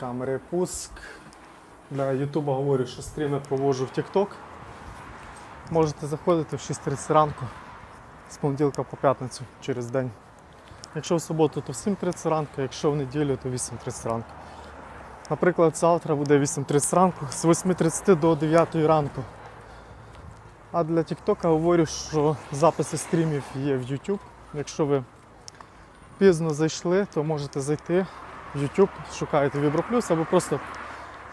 Камери пуск. Для Ютуба говорю, що стріми проводжу в TikTok. Можете заходити в 6.30 ранку з понеділка по п'ятницю через день. Якщо в суботу, то в 7.30 ранку, якщо в неділю, то 8.30 ранку. Наприклад, завтра буде 8.30 ранку, з 8.30 до 9 ранку. А для TikTok говорю, що записи стрімів є в YouTube. Якщо ви пізно зайшли, то можете зайти в YouTube, шукаєте Vibro або просто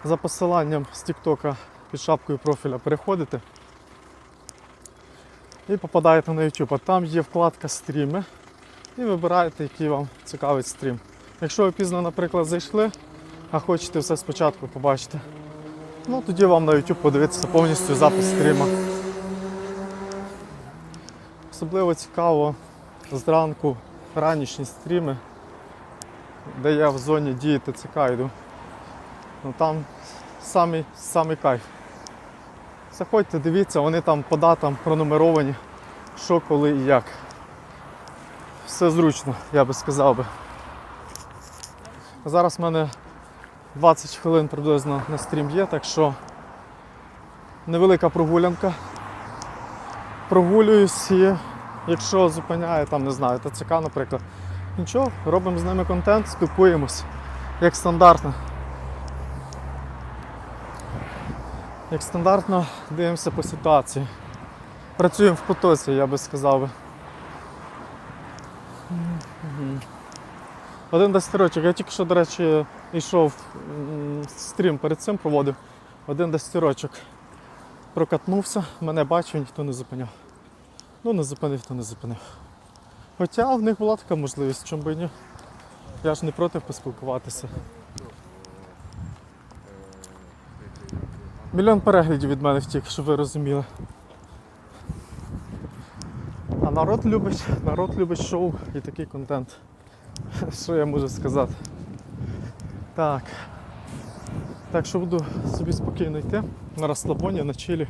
за посиланням з TikTok під шапкою профіля переходите і попадаєте на YouTube. А там є вкладка стріми і вибираєте, який вам цікавий стрім. Якщо ви пізно, наприклад, зайшли, а хочете все спочатку побачити, ну тоді вам на YouTube подивитися повністю запис стріма. Особливо цікаво зранку ранішні стріми, де я в зоні дії ТЦК йду. Ну, там самий, самий кайф. Заходьте, дивіться, вони там по датам пронумеровані, що, коли і як. Все зручно, я би сказав би. Зараз в мене 20 хвилин приблизно на стрім є, так що невелика прогулянка. Прогулююсь і якщо зупиняє там, не знаю, ТЦК, наприклад, нічого, робимо з ними контент, спілкуємось, як стандартно. Як стандартно дивимося по ситуації. Працюємо в потоці, я би сказав би. Один десятирочок. Я тільки що, до речі, йшов стрім перед цим проводив. Один десятирочок прокатнувся, мене бачив, ніхто не зупиняв. Ну, не зупинив, то не зупинив. Хоча в них була така можливість, чому би ні. Я ж не проти поспілкуватися. Мільйон переглядів від мене втік, щоб ви розуміли. А народ любить, народ любить шоу і такий контент. Що я можу сказати? Так. Так що буду собі спокійно йти на розслабоні, на чилі.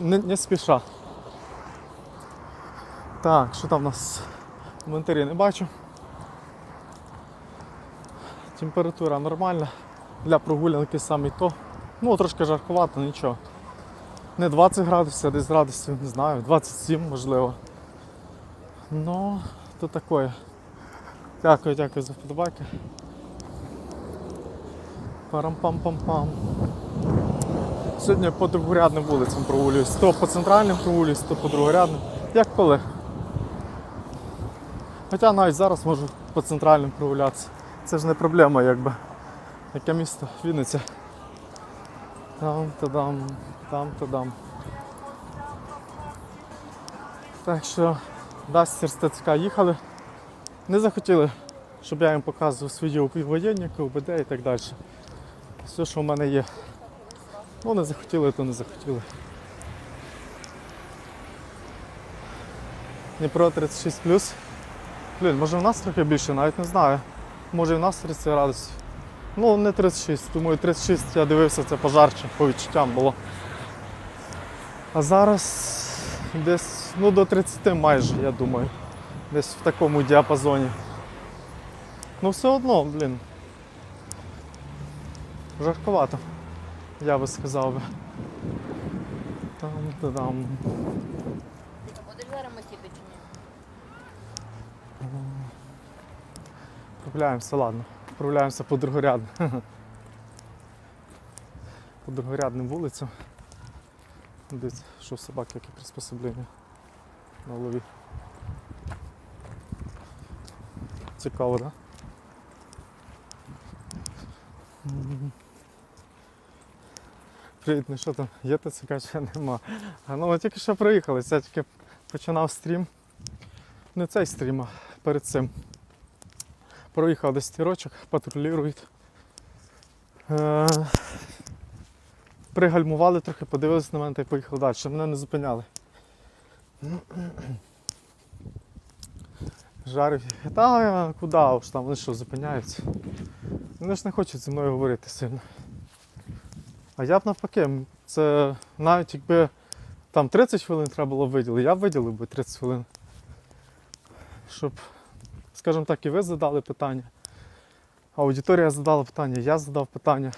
Не, не спіша. Так, що там у нас? Коментарі не бачу. Температура нормальна. Для прогулянки саме то. Ну, трошки жаркувато, нічого. Не 20 градусів, а десь градусів, не знаю, 27 можливо. Ну, то таке. Дякую, дякую за вподобайки. Парам-пам-пам-пам. Сьогодні по другорядним вулицям прогулююсь. То по центральним прогулююсь, то по другорядним. Як коли. Хоча навіть зараз можу по центральним прогулятися. Це ж не проблема, якби. Яке місто? Вінниця. Там тадам, там тадам. Так що Дастер з ТЦК їхали. Не захотіли, щоб я їм показував свої воєнники, УБД і так далі. Все, що в мене є. Ну, не захотіли, то не захотіли. Дніпро 36 Блін, може в нас трохи більше, навіть не знаю. Може і в нас 30 градусів. Ну, не 36, думаю, 36 я дивився, це пожарче, по відчуттям було. А зараз десь ну, до 30 майже, я думаю. Десь в такому діапазоні. Ну все одно, блін. Жарковато, я би сказав би. Там, там. Будеш зараз мастити чи ні? Прогуляємося, ладно. Прогуляємося по другорядним. По другорядним вулицям. Дивіться, що в собаки які приспособлення на голові. Цікаво, так? Да? Привіт, ну що там? Є ТЦК чи нема? А ну тільки що приїхали, я тільки починав стрім. Не цей стрім, а перед цим. Проїхав десь рочок, патрулюють. Е, пригальмували трохи, подивилися на мене та й поїхали далі. Мене не зупиняли. Жарив. Та куди уж там, вони що, зупиняються. Вони ж не хочуть зі мною говорити сильно. А я б навпаки, це навіть якби там 30 хвилин треба було виділити, я б виділив би 30 хвилин. Щоб, скажімо так, і ви задали питання. Аудиторія задала питання, я задав питання.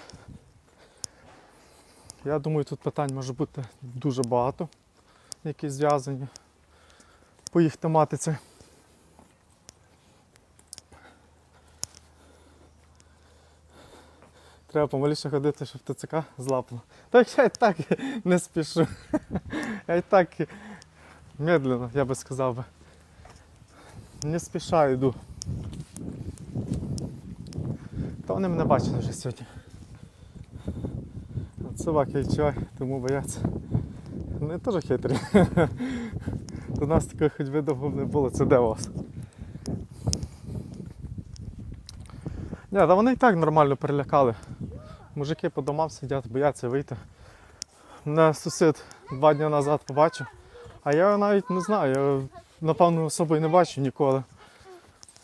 Я думаю, тут питань може бути дуже багато, які зв'язані по їх тематиці. Треба помаліше ходити, щоб ТЦК злапало. Так я і так не спішу. Я і так медленно, я би сказав. Не спіша йду. Та вони мене бачили вже сьогодні. От собаки відчувай, тому бояться. Вони теж хитрі. До нас такої ходьби довго не було, це де у вас? Ні, та вони і так нормально перелякали. Мужики по домам сидять, бояться вийти. Мене сусід два дні назад побачив, а я навіть не знаю, я напевно особою не бачив ніколи.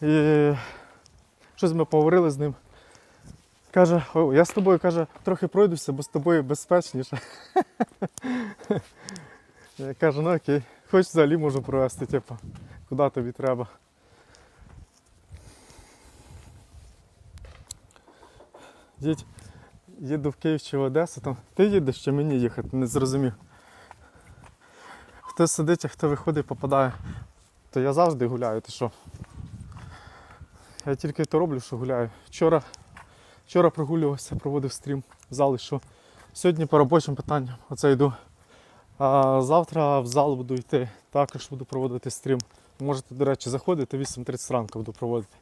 І щось ми поговорили з ним. Каже, «О, я з тобою каже, трохи пройдуся, бо з тобою безпечніше. Я кажу, ну окей, хоч взагалі можу провести, типу, куди тобі треба. Їдь, їду в Київ чи в Одесу, там ти їдеш чи мені їхати, не зрозумів. Хто сидить, а хто виходить, попадає, то я завжди гуляю, ти що? Я тільки то роблю, що гуляю. Вчора, вчора прогулювався, проводив стрім в залі, що сьогодні по робочим питанням оце йду. А завтра в зал буду йти, також буду проводити стрім. Можете, до речі, заходити, 8.30 ранку буду проводити.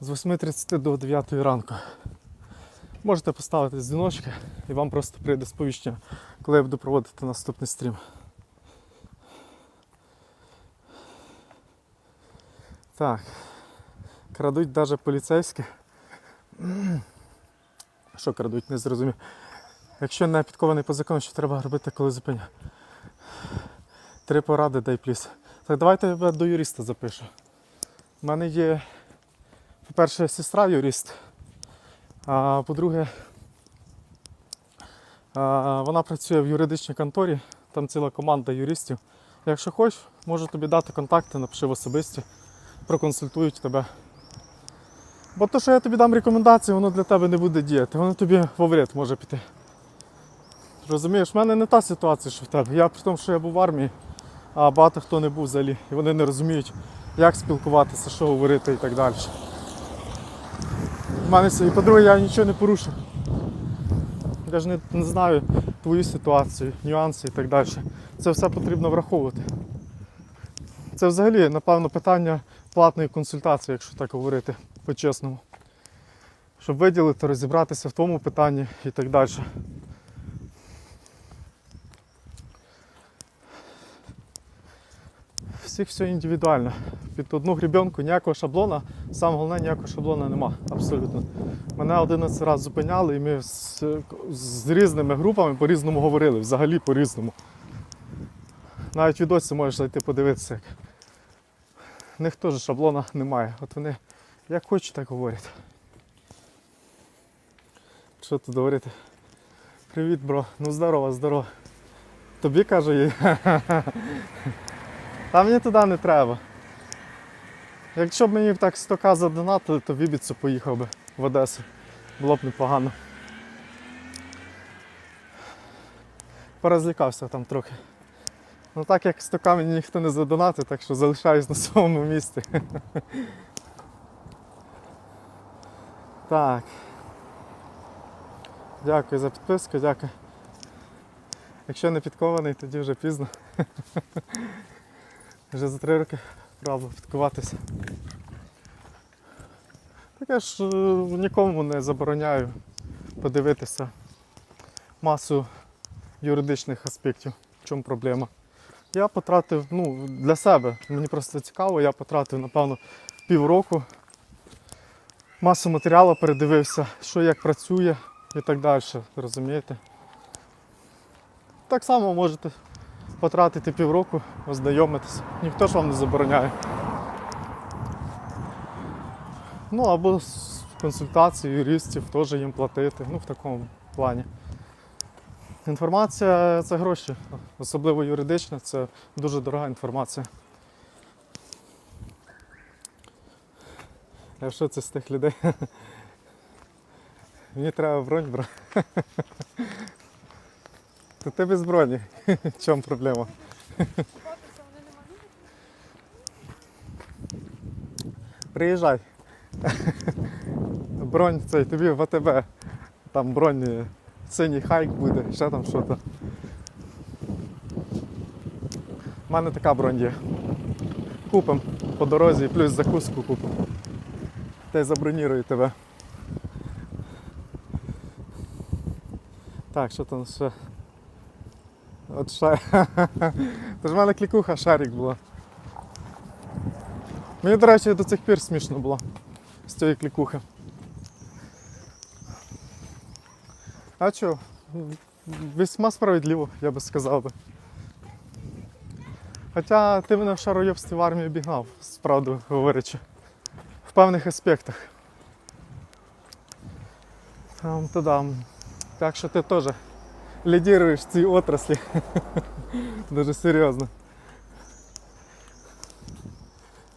З 8.30 до 9 ранку. Можете поставити дзвіночки і вам просто прийде сповіщення, коли я буду проводити наступний стрім. Так. Крадуть навіть поліцейські. Що крадуть, не зрозумів. Якщо не підкований по закону, що треба робити, коли зупиня. Три поради дай пліс. Так давайте я до юриста запишу. У мене є, по-перше, сестра юрист, а по-друге, вона працює в юридичній конторі, там ціла команда юристів. Якщо хочеш, можу тобі дати контакти, напиши в особисті, проконсультують тебе. Бо то, що я тобі дам рекомендації, воно для тебе не буде діяти, воно тобі в вред може піти. Розумієш, в мене не та ситуація, що в тебе. Я при тому, що я був в армії, а багато хто не був взагалі. І вони не розуміють, як спілкуватися, що говорити і так далі. Мене все- і по-друге, я нічого не порушив. Я ж не, не знаю твою ситуацію, нюанси і так далі. Це все потрібно враховувати. Це взагалі, напевно, питання платної консультації, якщо так говорити по-чесному. Щоб виділити, розібратися в тому питанні і так далі. Всіх все індивідуально. Під одну грібенку ніякого шаблона, саме головне ніякого шаблона нема. Абсолютно. Мене 11 разів зупиняли і ми з, з різними групами по-різному говорили, взагалі по-різному. Навіть відосі можеш зайти подивитися. Як. В них теж шаблона немає. От вони як хочуть, так говорять. Що тут говорити? Привіт, бро. Ну здорово, здорово. Тобі каже їй. Та мені туди не треба. Якщо б мені так 100к задонатили, то в поїхав би в Одесу. Було б непогано. Порозлікався там трохи. Ну так як 100к мені ніхто не задонатив, так що залишаюсь на своєму місці. Так. Дякую за підписку, дякую. Якщо не підкований, тоді вже пізно. Вже за три роки пробував підкуватися. Таке ж е, нікому не забороняю подивитися масу юридичних аспектів. В чому проблема? Я потратив ну, для себе, мені просто цікаво, я потратив, напевно, півроку. Масу матеріалу передивився, що як працює і так далі, розумієте? Так само можете потратити півроку, ознайомитися. Ніхто ж вам не забороняє. Ну або консультації юристів теж їм платити, ну в такому плані. Інформація це гроші, особливо юридична, це дуже дорога інформація. А що це з тих людей? Мені треба бронь, бро. То ти без броні. В чому проблема? Приїжджай. Бронь цей тобі в АТБ. Там бронь е, синій хайк буде, ще там що то. У мене така бронь є. Купим по дорозі, плюс закуску купим. Та й забронірую тебе. Так, що там ще? От ще. Тож в мене клікуха шарик була. Мені, до речі, до цих пір смішно було з цієї клікухи. А що? Весьма справедливо, я би сказав би. Хоча ти мене в шароєбстві в армії обігнав, справду говорячи. В певних аспектах. Там то дам. Так що ти теж лідіруєш в цій отраслі. Дуже серйозно.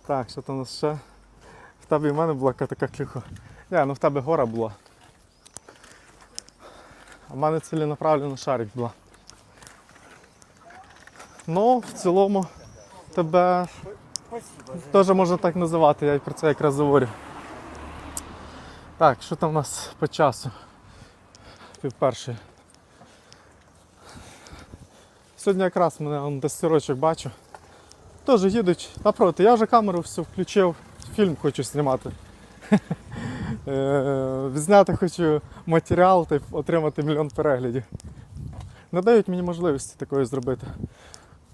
Так, що там у нас ще? В тебе і в мене була така клюха. Не, ну в тебе гора була. А в мене ціленаправлено шарик була. Ну, в цілому тебе теж можна так називати, я про це якраз говорю. Так, що там у нас по часу? Пів першої. Сьогодні якраз мене он, десь сирочок бачу. Теж їдуть напроти. Я вже камеру всю включив, фільм хочу знімати. Е, Зняти хочу матеріал та отримати мільйон переглядів. Не дають мені можливості такої зробити.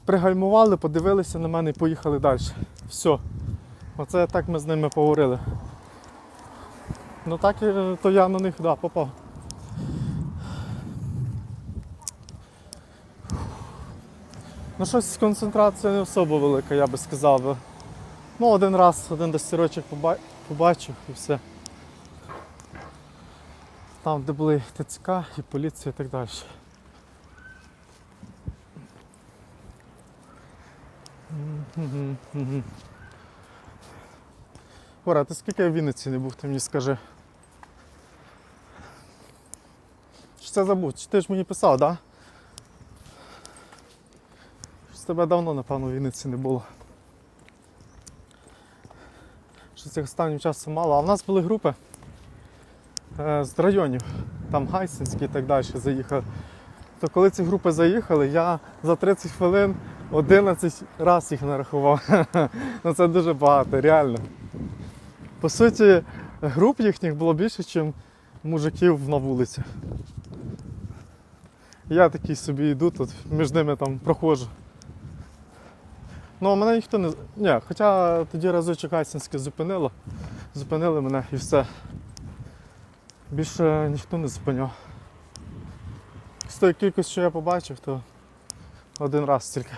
Пригальмували, подивилися на мене і поїхали далі. Все. Оце так ми з ними поговорили. Ну так і- то я на них да, попав. Ну щось концентрація не особо велика, я би сказав. Ну, один раз, один десь сирочок побачив і все. Там, де були ТЦК і поліція і так далі. Гора, ти скільки в Вінниці не був, ти мені скажи. Чи це забув? Чи ти ж мені писав, так? Да? Щось тебе давно, напевно, в Вінниці не було. Що цих останнім часом мало. А в нас були групи е, з районів, там Гайсинський і так далі заїхали. То коли ці групи заїхали, я за 30 хвилин 11 разів їх нарахував. ну це дуже багато, реально. По суті, груп їхніх було більше, ніж мужиків на вулиці. Я такий собі йду тут, між ними там проходжу. Ну, а мене ніхто не. Ні, хоча тоді разочок Гайсинське зупинило. Зупинили мене і все. Більше ніхто не зупиняв. З тої кількості, що я побачив, то один раз тільки.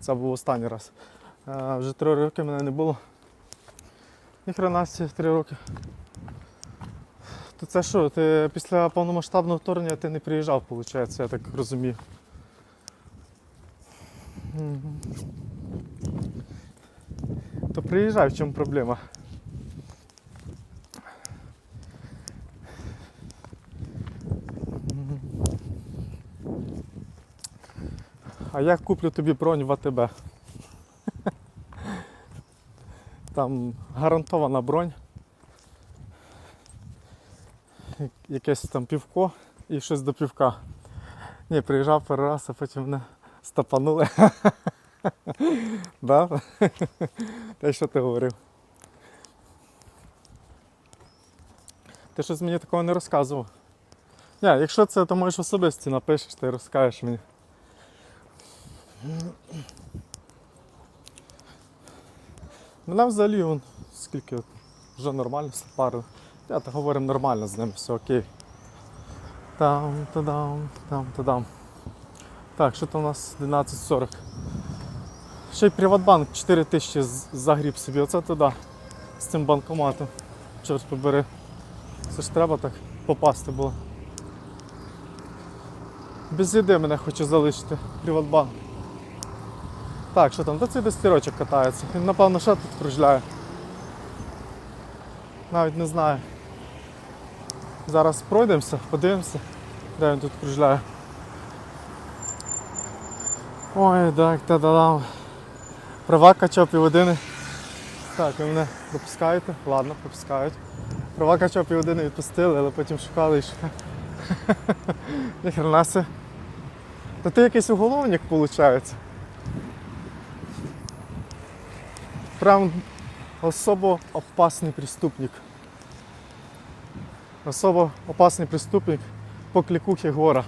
Це був останній раз. А, вже три роки мене не було. Ніхрена ці три роки. То це що, ти після повномасштабного вторгнення ти не приїжджав, виходить, я так розумію. То приїжджай, в чому проблема? А я куплю тобі бронь в АТБ. Там гарантована бронь. Якесь там півко і щось до півка. Ні, приїжджав перший раз, а потім мене стапанули. Да? Те, що ти говорив. Ти щось мені такого не розказував. Ні, якщо це, то можеш особисті напишеш й розкажеш мені. Мене взагалі вон, скільки вже нормально пару. Я то говоримо нормально з ним, все окей. Там, тадам, там, тадам. Так, що там у нас 11.40. Ще й Приватбанк 4 тисячі загріб собі. Оце туди. З цим банкоматом. Чорт побери. Це ж треба так попасти було. Без їди мене хочу залишити. Приватбанк. Так, що там? Та цей десятирочок катається. Він, напевно, ще тут кружляє. Навіть не знаю. Зараз пройдемося, подивимося, де він тут кружляє. Ой, так, та да дам Права качав півгодини. Так, ви мене пропускаєте? Ладно, пропускають. Права качав півгодини відпустили, але потім шукали і шукали. Ніхрена се. Та ти якийсь уголовник, виходить. Прям особо опасний преступник. Особо опасний преступник по кликухе гора.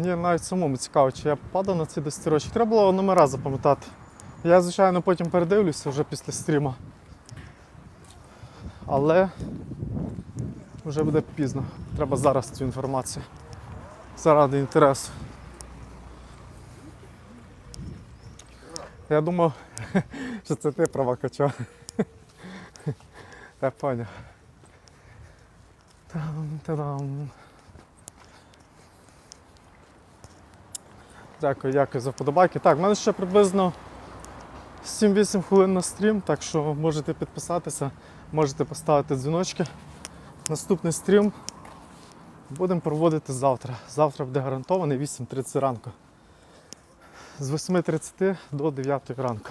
Мені навіть самому цікаво, чи я падав на ці достірочки. Треба було номера запам'ятати. Я, звичайно, потім передивлюся вже після стріма. Але вже буде пізно. Треба зараз цю інформацію. Заради інтересу. Я думав, що це ти права качав. Я поняв. Там, Дякую, дякую за вподобайки. Так, в мене ще приблизно 7-8 хвилин на стрім, так що можете підписатися, можете поставити дзвіночки. Наступний стрім будемо проводити завтра. Завтра буде гарантований 8.30 ранку. З 8.30 до 9 ранку.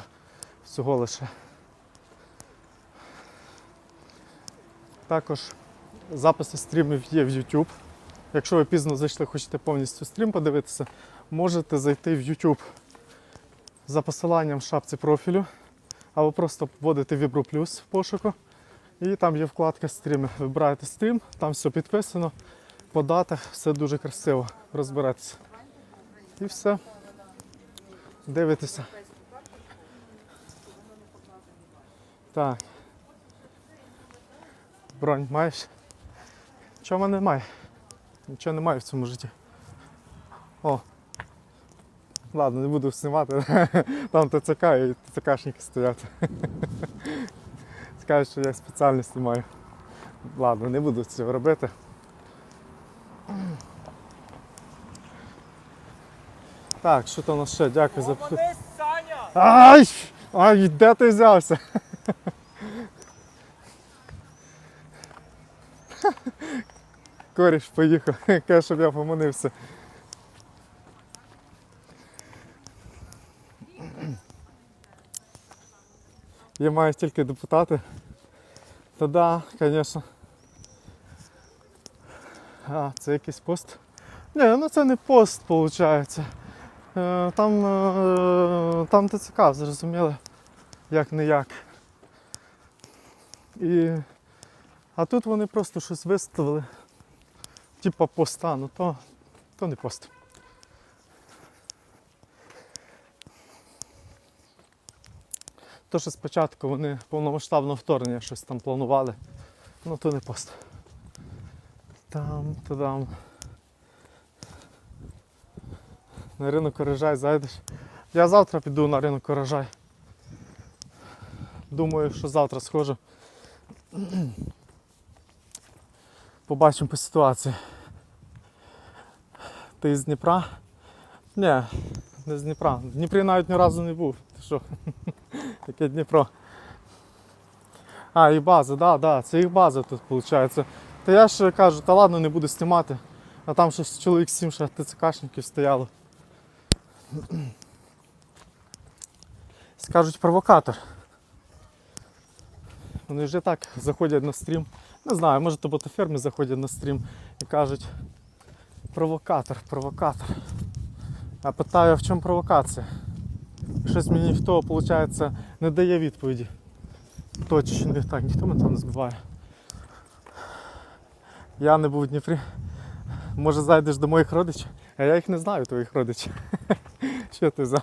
Всього лише. Також записи стрімів є в YouTube. Якщо ви пізно зайшли, хочете повністю стрім подивитися, можете зайти в YouTube за посиланням в шапці профілю, або просто вводите Vibro Plus в пошуку. І там є вкладка стріми. Вибираєте стрім, там все підписано, по датах, все дуже красиво. Розберетеся. І все. Дивитеся. Так. Бронь маєш? Чого мене немає? Нічого немає в цьому житті. О. Ладно, не буду знімати. Там ТЦК і ТЦКшники стоять. Скажуть, що я спеціально знімаю. Ладно, не буду цього робити. Так, що там у нас ще? Дякую за Саня! Ай! Ай, де ти взявся? Коріш поїхав, каже, щоб я поманився. Я маю тільки депутати. Та да, звісно. А, це якийсь пост? Ні, ну це не пост, виходить. Е, Там, е, там ТЦК, зрозуміли, як не як. І... А тут вони просто щось виставили. Типа поста, ну то, то не пост. То, що спочатку вони повномасштабного вторгнення щось там планували, ну то не пост. Там, тудам. На ринок урожай зайдеш. Я завтра піду на ринок урожай. Думаю, що завтра схожу. Побачимо по ситуації. Ти з Дніпра? Ні, не з Дніпра. В Дніпрі навіть ні разу не був. Ти що? Яке Дніпро. А, і база, да, да, це їх база тут виходить. Та я ж кажу, та ладно, не буду знімати. А там щось чоловік сім ще ТЦКшників стояло. Скажуть провокатор. Вони вже так заходять на стрім. Не знаю, може то ботаферми заходять на стрім і кажуть провокатор, провокатор. А питаю, а в чому провокація? Щось мені ніхто, виходить, не дає відповіді. Точно, так, ніхто мене там не збиває. Я не був в Дніпрі. Може зайдеш до моїх родичів? А я їх не знаю, твоїх родичів. Що ти за?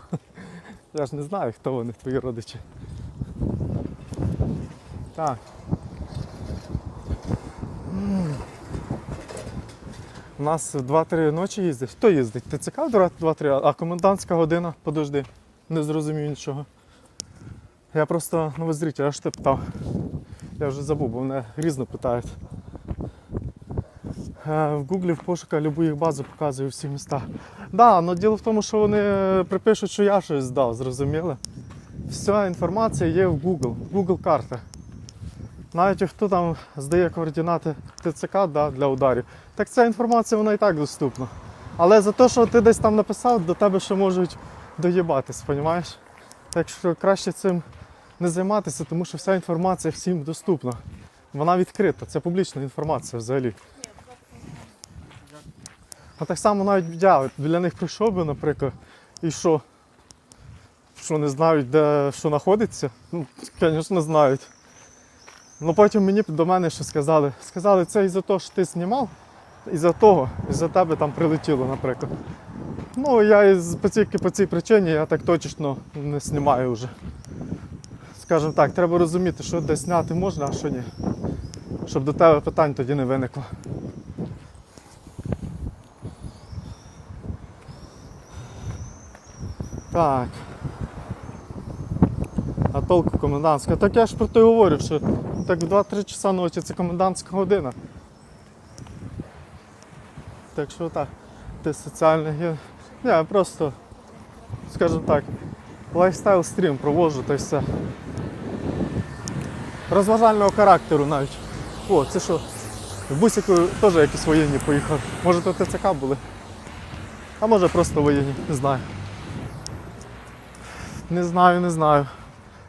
Я ж не знаю, хто вони, твої родичі. Так. У нас 2-3 ночі їздить. Хто їздить? ТЦК в 2-3, а комендантська година, подожди. Не зрозумів нічого. Я просто новий зритель, я ж питав. Я вже забув, бо мене різно питають. Е, В Гуглі в пошуках любу їх базу показує всі міста. Да, але діло в тому, що вони припишуть, що я щось здав, зрозуміли? Вся інформація є в Google, Google карта. Навіть хто там здає координати ТЦК да, для ударів, так ця інформація вона і так доступна. Але за те, що ти десь там написав, до тебе ще можуть доїбатись, розумієш? Так що краще цим не займатися, тому що вся інформація всім доступна. Вона відкрита, це публічна інформація взагалі. А так само навіть я біля них прийшов би, наприклад, і що? Що не знають, де що знаходиться? Ну, звісно, знають. Ну потім мені до мене що сказали. Сказали, це із-за того, що ти знімав, із-за того, із-за тебе там прилетіло, наприклад. Ну, я по тільки по цій причині я так точно не знімаю вже. Скажімо так, треба розуміти, що де зняти можна, а що ні. Щоб до тебе питань тоді не виникло. Так. А толку комендантська. Так я ж про те говорю, що так в 2-3 часа ночі це комендантська година. Так що так, ген. Я просто, скажімо так, лайфстайл стрім проводжу та й все. Розважального характеру навіть. О, це що? В бусику теж якісь воєнні поїхали. Може то ТЦК були. А може просто воєнні, не знаю. Не знаю, не знаю.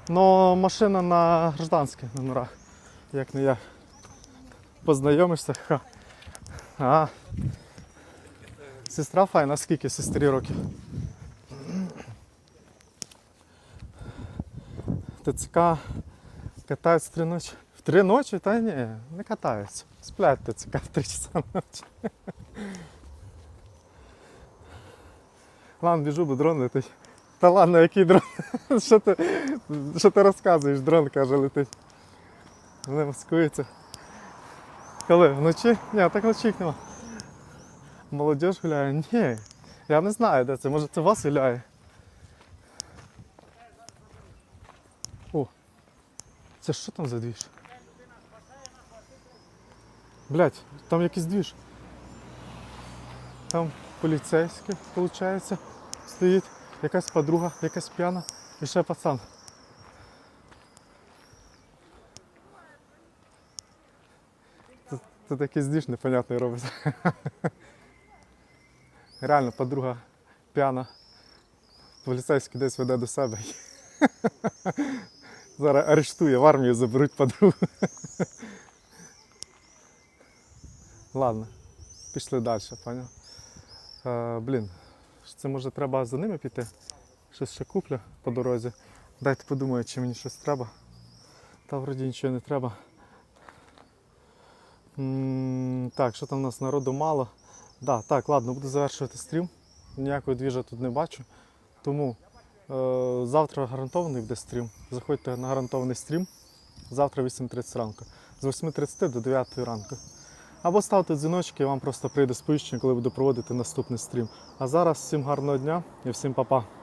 Но машина на гражданських номерах, як не як. Познайомишся. Ха. А. Сестра файна, скільки сестрі років? ТЦК катаються в три ночі. В три ночі? Та ні, не катаються. Сплять ТЦК в три часа ночі. Ладно, біжу, бо дрон летить. Та ладно, який дрон? Що ти, що ти розказуєш? Дрон каже, летить. Вони маскуються. Коли? Вночі? Ні, так вночі їх нема. Молодіж гуляє? Ні. Я не знаю, де це. Може це вас гуляє. О, це що там за двіж? Блять, там якийсь двіж. Там поліцейський, виходить, стоїть, якась подруга, якась п'яна і ще пацан. Тут якийсь двіж непонятний робиться. Реально подруга п'яна. Поліцейський десь веде до себе. Зараз арештує, в армію заберуть подругу. Ладно, пішли далі, поняв. Е, блін, це може треба за ними піти. Щось ще куплю по дорозі. Дайте подумаю, чи мені щось треба. Та вроді нічого не треба. М, так, що там у нас народу мало. Да, так, ладно, буду завершувати стрім. Ніякої двіжа тут не бачу. Тому е, завтра гарантований буде стрім. Заходьте на гарантований стрім. Завтра 8.30 ранку. З 8.30 до 9 ранку. Або ставте дзвіночки, і вам просто прийде сповіщення, коли буду проводити наступний стрім. А зараз всім гарного дня і всім па-па.